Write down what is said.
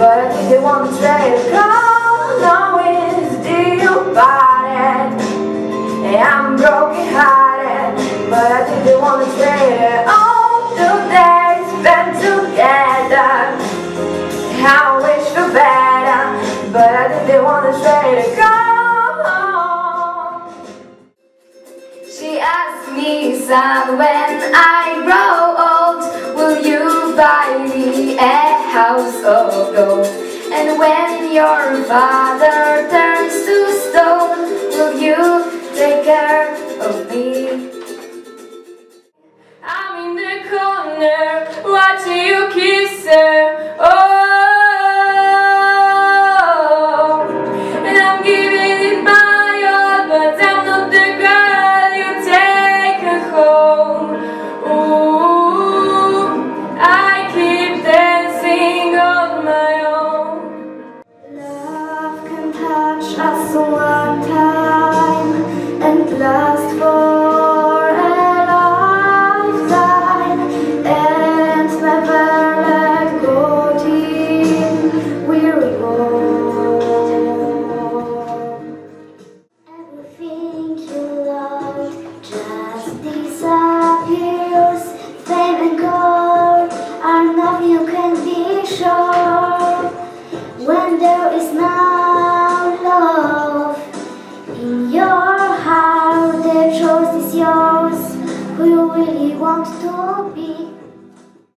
but I stay to go. Knowing still about it. And I'm broken hearted, but I they want to stay all the days spent together. I wish for better, but I they want to stay to go. She asked me, son, when I grow old, when your father turns to stone, will you take care of me? of fame and gold, are nothing you can be sure. When there